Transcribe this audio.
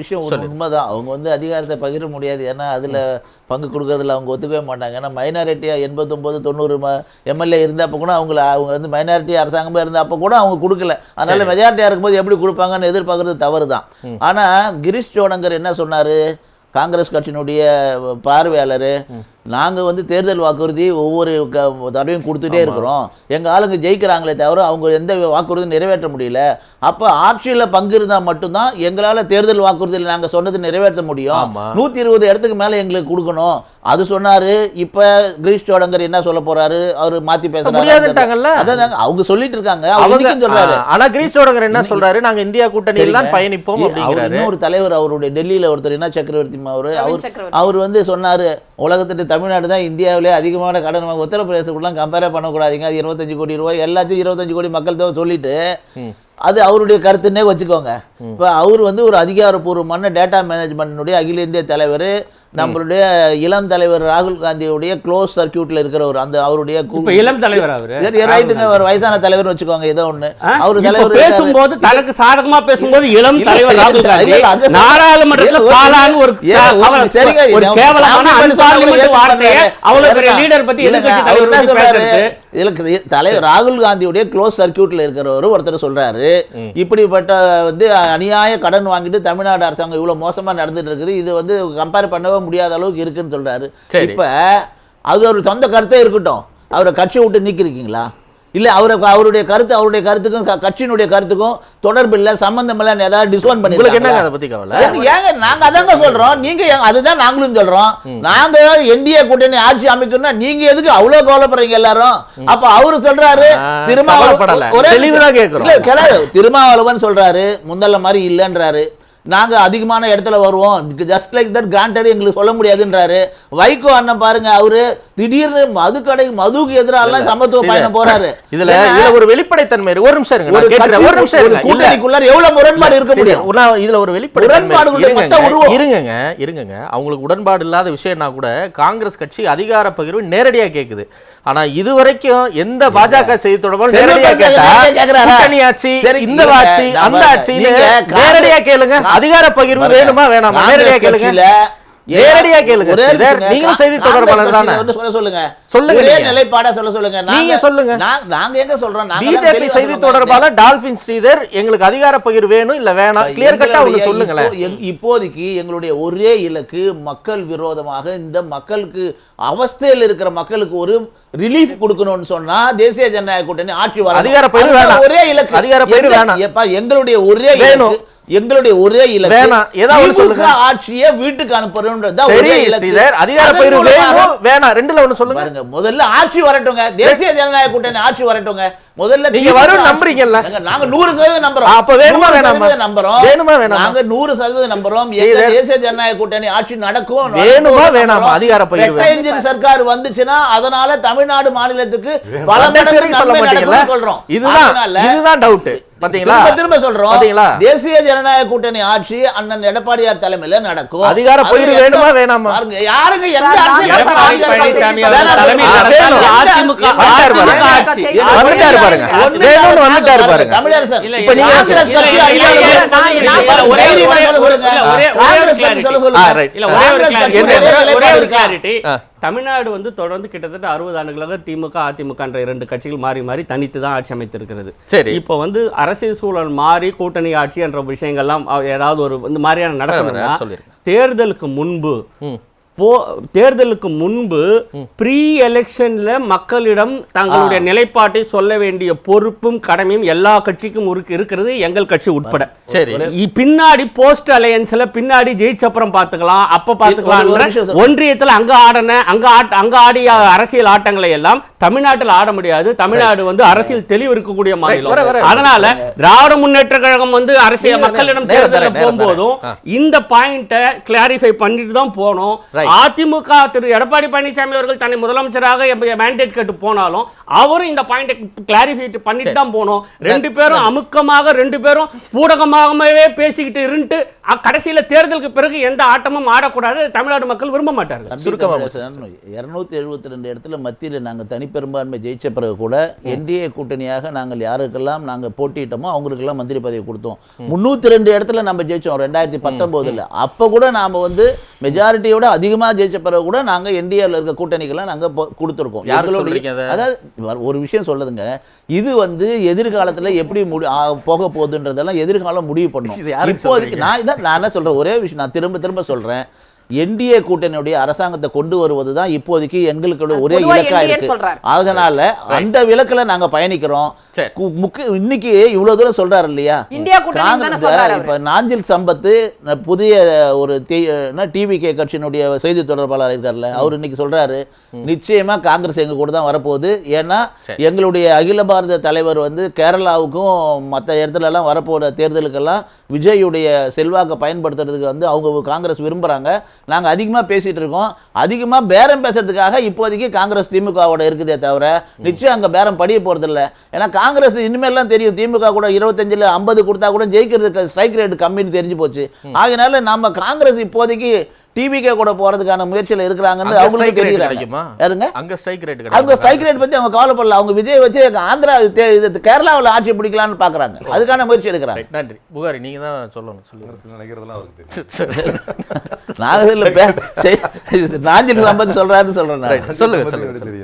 விஷயம் ஒரு உண்மைதான். அவங்க வந்து அதிகாரத்தை பகிர முடியாது. ஏன்னா அதில் பங்கு கொடுக்கறதுல அவங்க ஒத்துக்கவே மாட்டாங்க. ஏன்னா மைனாரிட்டியாக எண்பத்தொம்போது தொண்ணூறு ம எம்எல்ஏ இருந்தப்போ கூட அவங்கள அவங்க வந்து மைனாரிட்டி அரசாங்கமாக இருந்தப்போ கூட அவங்க கொடுக்கல. அதனால மெஜாரிட்டியாக இருக்கும்போது எப்படி கொடுப்பாங்கன்னு எதிர்பார்க்கறது தவறு தான் ஆனால் கிரீஷ் சோடங்கர் என்ன சொன்னார்? காங்கிரஸ் கட்சியினுடைய பார்வையாளர் நாங்கள் வந்து தேர்தல் வாக்குறுதி ஒவ்வொரு க- தடவையும் கொடுத்துட்டே இருக்கிறோம். எங்கள் ஆளுங்க ஜெயிக்கிறாங்களே தவிர அவங்க எந்த வாக்குறுதியும் நிறைவேற்ற முடியல. அப்போ ஆட்சியில் பங்கு இருந்தால் மட்டும்தான் எங்களால் தேர்தல் வாக்குறுதியில் நாங்கள் சொன்னது நிறைவேற்ற முடியும். நூற்றி இருபது இடத்துக்கு மேலே எங்களுக்கு கொடுக்கணும். அது சொன்னார். இப்போ கிரீஷ் சோடங்கர் என்ன சொல்ல போறாரு? அவர் மாற்றி பேசுறாரு. முடியாதுட்டாங்கல்ல? அதான் அவங்க சொல்லிட்டு இருக்காங்க அவங்க அவங்க சொல்றாரு. ஆ, ஆனா கிரீஷ் சோடங்கர் என்ன சொல்றாரு? நாங்க இந்தியா கூட்டணியில் தான் பயணிப்போம் இன்னொரு தலைவர் அவருடைய டெல்லியில ஒருத்தர் என்ன சக்கரவர்த்தி அவர். அவர் வந்து சொன்னாரு உலகத்துட்டு தமிழ்நாடு தான் இந்தியாவிலே அதிகமான கடன் வாங்க உத்தரப்பிரதேசத்துக்குலாம் கம்பேர் பண்ணக்கூடாதுங்க. அது இருபத்தஞ்சு கோடி ரூபாய் எல்லாத்தையும் இருபத்தஞ்சு கோடி மக்கள் தான் சொல்லிட்டு அது அவருடைய கருத்துன்னே வச்சுக்கோங்க இப்போ அவர் வந்து ஒரு அதிகாரப்பூர்வமான டேட்டா மேனேஜ்மெண்ட்டினுடைய அகில இந்திய தலைவர் நம்மளுடைய இளம் தலைவர் ராகுல் காந்தியுடைய க்ளோஸ் சர்க்கியூட்ல இருக்கிறவர் அந்த அவருடைய இளம் தலைவர் அவரு ரைட்டுங்க ஒரு வயசான தலைவர் வச்சுக்கோங்க ஏதோ ஒண்ணு? அவர் தலைவர். பேசும்போது தனக்கு சாதகமா பேசும்போது இளம் தலைவர் ராகுல் காந்தி. நாடாளுமன்றத்துல ஏன் ஒரு- சரிங்க, ஒரு கேவலமான வார்த்தையை? அவ்வளவு பெரிய. லீடர் பத்தி எதிர்க்கட்சி தலைவர்? பேசுறது இதுல தலைவர் ராகுல் காந்தியுடைய க்ளோஸ் சர்க்கியூட்ல இருக்கிறவர் ஒருத்தர் சொல்றாரு. இப்படிப்பட்ட வந்து அநியாய கடன் வாங்கிட்டு தமிழ்நாடு அரசாங்கம் இவ்வளவு மோசமா நடந்துட்டு இருக்குது. இது வந்து கம்பேர் பண்ணவே முடியாத அளவுக்கு இருக்குன்னு சொல்றாரு. சரி. இப்ப அது ஒரு சொந்த கருத்தே இருக்கட்டும். அவரை கட்சி விட்டு நீக்கிருக்கீங்களா? இல்ல அவரை அவருடைய கருத்து அவருடைய கருத்துக்கும் கட்சியினுடைய கருத்துக்கும் தொடர்பு இல்ல சம்பந்தம் இல்ல ஏதாவது டிஸ்ஒன் பண்ணி உங்களுக்கு என்னங்க அதை பத்தி கவலை? ஏங்க, நாங்க அதாங்க சொல்றோம். நீங்க அதுதான் நாங்களும் சொல்றோம். நாங்க என்டிஏ கூட்டணி ஆட்சி அமைக்கணும்னா நீங்க எதுக்கு அவ்வளவு கவலைப்படுறீங்க எல்லாரும்? அப்ப அவரு சொல்றாரு திருமாவளவன். ஒரே. கேக்குறோம். இல்ல, கிடையாது. திருமாவளவன் சொல்றாரு முந்தல்ல மாதிரி இல்லைன்றாரு. நாங்க அதிகமான இடத்துல வருவோம். ஜஸ்ட் லைக் தட் கிராண்டட் எங்களுக்கு சொல்ல முடியாதுன்றாரு. வைகோ அண்ணன் பாருங்க அவரு திடீர்னு மது கடை மதுக்கு எதிராலாம் சமத்துவ. பயணம் போறாரு. இதுல ஒரு வெளிப்படைத்தன்மை. ஒரு நிமிஷம் இருங்க ஒரு நிமிஷம் இருங்க. கூட்டணிக்குள்ளார எவ்வளவு முரண்பாடு இருக்க முடியும்? இதுல ஒரு மொத்த உருவம். இருங்கங்க இருங்கங்க. அவங்களுக்கு உடன்பாடு இல்லாத விஷயம்னா கூட காங்கிரஸ் கட்சி அதிகார பகிர்வு நேரடியா கேக்குது. ஆனா இது வரைக்கும் எந்த பாஜக செய்தி செல்வ நேரடியா கேட்டா? கூட்டணி ஆட்சி இந்த ஆட்சி அந்த காங்கிரஸ் நேரடியா கேளுங்க. அதிகார பகிர்வு வேணுமா வேணாமா? நேரடியா கேளுங்க. நேரடியா கேளுங்க. நீங்களும் செய்தி தொடர்பாளர் தானே? சொல்லுங்க. சொல்லுங்க. நிலைப்பாடா சொல்ல சொல்லுங்க நாங்க- சொல்லுங்க. நாங்க- எங்க சொல்றோம் நாங்க பிஜேபி செய்தி. தொடர்பாளர் டால்பின் ஸ்ரீதர் எங்களுக்கு அதிகார பகிர்வு வேணும் இல்ல வேணாம் கிளியர் கட்டா அவங்க சொல்லுங்களேன் இப்போதைக்கு எங்களுடைய ஒரே இலக்கு மக்கள் விரோதமாக இந்த மக்களுக்கு அவஸ்தையில் இருக்கிற மக்களுக்கு ஒரு ரிலீஃப் கொடுக்கணும்னு சொன்னா தேசிய ஜனநாயக கூட்டணி ஆட்சி வர அதிகார பகிர்வு வேணாம். ஒரே இலக்கு அதிகார எங்க- வேணாம். எப்பா, எங்களுடைய ஒரே வேணும். இலக்கு எங்களுடைய ஒரே இலக்கு வேணாம். ஏதாவது சொல்லுங்க. ஆட்சியை வீட்டுக்கு அனுப்புறோம்ன்றது அதிகார மூலமாக- வேணும் வேணாம் ரெண்டுல ஒண்ணு சொல்லுங்க பாருங்க முதல்ல ஆட்சி வரட்டுங்க. தேசிய ஜனநாயக கூட்டணி ஆட்சி வரட்டுங்க. முதல்ல நீங்க வரும் நம்புறீங்கல்ல? நாங்க- நூறு சதவீதம் நம்புறோம். அப்ப வேணுமா வேணாமா? நம்புறோம். வேணுமா வேணாமா? நாங்க நூறு சதவீதம் நம்புறோம். தேசிய ஜனநாயக கூட்டணி ஆட்சி நடக்கும். வேணுமா வேணாமா? அதிகார. ரெட்டை என்ஜின் சர்க்கார் வந்துச்சுன்னா அதனால தமிழ்நாடு மாநிலத்துக்கு பல மடங்கு சொல்றோம். இதுதான். இதுதான் டவுட் பாத்தீங்களா? திரும்ப சொல்றோம். பாத்தீங்களா? தேசிய ஜனநாயக கூட்டணி ஆட்சி அண்ணன் எடப்பாடியார் தலைமையில நடக்கும். அதிகார பகிர்வு வேணுமா வேணாமா? எந்த அரசியல் வந்துட்டாரு? பாருங்க. வந்துட்டாரு பாருங்க. வேணும்னு வந்துட்டாரு. தமிழரசன் இப்ப நீங்க காங்கிரஸ் கட்சி ஒரே ஒரே ஒரே தமிழ்நாடு வந்து தொடர்ந்து கிட்டத்தட்ட அறுபது ஆண்டுகளாக திமுக அதிமுக என்ற இரண்டு கட்சிகள் மாறி மாறி தனித்து தான் ஆட்சி அமைத்திருக்கிறது சரி. இப்போ வந்து அரசியல் சூழல் மாறி கூட்டணி ஆட்சி என்ற விஷயங்கள்லாம் ஏதாவது ஒரு இந்த மாதிரியான சொல்லிருங்க. தேர்தலுக்கு முன்பு. போ தேர்தலுக்கு முன்பு ப்ரீ எலெக்ஷன்ல மக்களிடம் தங்களுடைய நிலைப்பாட்டை சொல்ல வேண்டிய பொறுப்பும் கடமையும் எல்லா கட்சிக்கும் இருக்கு- இருக்கிறது எங்கள் கட்சி உட்பட. சரி. பின்னாடி போஸ்ட் அலையன்ஸ்ல பின்னாடி ஜெயிச்சப்புறம் பாத்துக்கலாம் அப்ப பாத்துக்கலாம். ஒன்றியத்துல அங்க ஆடின அங்க அங்க ஆடிய அரசியல் ஆட்டங்களை எல்லாம் தமிழ்நாட்டில் ஆட முடியாது. தமிழ்நாடு வந்து அரசியல் தெளிவு இருக்கக்கூடிய மாநிலம். அதனால திராவிட முன்னேற்ற கழகம் வந்து அரசியல் மக்களிடம் தேர்தலில் போகும்போதும். இந்த பாயிண்ட்டை கிளாரிஃபை பண்ணிட்டு தான் போனோம். அதிமுக திரு எடப்பாடி பழனிசாமி அவர்கள் தன்னை முதலமைச்சராக மேண்டேட் கேட்டு போனாலும் அவரும் இந்த பாயிண்டை கிளாரிஃபை பண்ணிட்டு தான் போனோம் ரெண்டு பேரும் அமுக்கமாக ரெண்டு பேரும் பூடகமாகவே பேசிக்கிட்டு இருந்துட்டு கடைசியில தேர்தலுக்கு பிறகு எந்த ஆட்டமும் ஆடக்கூடாது தமிழ்நாடு மக்கள் விரும்ப மாட்டார்கள். இருநூத்தி எழுபத்தி ரெண்டு இடத்துல மத்தியில் நாங்கள் தனிப்பெரும்பான்மை ஜெயிச்ச பிறகு கூட என்டிஏ கூட்டணியாக நாங்கள் யாருக்கெல்லாம் நாங்கள் போட்டியிட்டோமோ அவங்களுக்கெல்லாம் மந்திரி பதவி கொடுத்தோம். முந்நூற்றி ரெண்டு இடத்துல நம்ம ஜெயிச்சோம் ரெண்டாயிரத்தி பத்தொம்போதில் அப்போ கூட நாம் வந்து மெஜாரிட்டியோட அதிகமாக ஜெயிச்ச பிறகு கூட நாங்கள் என்டிஏல இருக்க கூட்டணிக்கெல்லாம் நாங்கள் கொடுத்துருக்கோம். யாருக்கு எங்களுடைய- சொல்றீங்க அதை? அதாவது ஒரு விஷயம் சொல்லுதுங்க. இது வந்து எதிர்காலத்துல எப்படி முடி போக போகுதுன்றதெல்லாம் எதிர்காலம் முடிவு பண்ணும். இப்போதைக்கு நான் நான் என்ன சொல்றேன்? ஒரே விஷயம் நான் திரும்ப திரும்ப சொல்றேன். என்டிஏ கூட்டணியுடைய அரசாங்கத்தை கொண்டு வருவது தான் இப்போதைக்கு எங்களுக்கு ஒரே இலக்கா இருக்கு. அதனால அந்த விலக்குல நாங்க பயணிக்கிறோம். கு- இன்னைக்கு இவ்வளவு தூரம் சொல்றாரு இல்லையா? இந்தியா கூட்டணி தானே காங்கிரஸ். இப்ப நாஞ்சில் சம்பத்து புதிய ஒரு டிவிகே கட்சியினுடைய செய்தி தொடர்பாளர் இருக்கார்ல அவர் இன்னைக்கு சொல்றாரு. நிச்சயமா காங்கிரஸ் எங்க கூட தான் வரப்போகுது. ஏன்னா. எங்களுடைய அகில பாரத தலைவர் வந்து கேரளாவுக்கும் மற்ற இடத்துல எல்லாம் வரப்போற தேர்தலுக்கெல்லாம் விஜயுடைய செல்வாக்கை பயன்படுத்துறதுக்கு வந்து அவங்க காங்கிரஸ் விரும்புறாங்க. நாங்க அதிகமா பேசிட்டு இருக்கோம். அதிகமா பேரம் பேசுறதுக்காக இப்போதைக்கு காங்கிரஸ் திமுகவோட இருக்குதே தவிர நிச்சயம் அங்க பேரம் படிய போறது இல்ல ஏன்னா காங்கிரஸ் இனிமேல்லாம் தெரியும் திமுக கூட இருபத்தஞ்சுல ஐம்பது கொடுத்தா கூட ஜெயிக்கிறதுக்கு ஸ்ட்ரைக் ரேட் கம்மின்னு தெரிஞ்சு போச்சு. ஆகையினால நம்ம காங்கிரஸ் இப்போதைக்கு டிவிகே கூட போறதுக்கான முயற்சியில இருக்கிறாங்கன்னு அவங்களுக்கு தெரியல? யாருங்க? அங்க ஸ்ட்ரைக் ரேட் அவங்க ஸ்ட்ரைக் ரேட் பத்தி அவங்க கவலைப்படல. அவங்க விஜய் வச்சு ஆந்திரா தே- இது கேரளாவில் ஆட்சி பிடிக்கலாம்னு பாக்குறாங்க. அதுக்கான முயற்சி எடுக்கிறாங்க. நன்றி. புகாரி நீங்க தான் சொல்லணும். சொல்லுங்க. நினைக்கிறதெல்லாம் அவருக்கு தெரியும். நான் இதில் நாஞ்சில் சம்பத் சொல்றாருன்னு சொல்றேன். சொல்லுங்க சொல்லுங்க தெரியும்.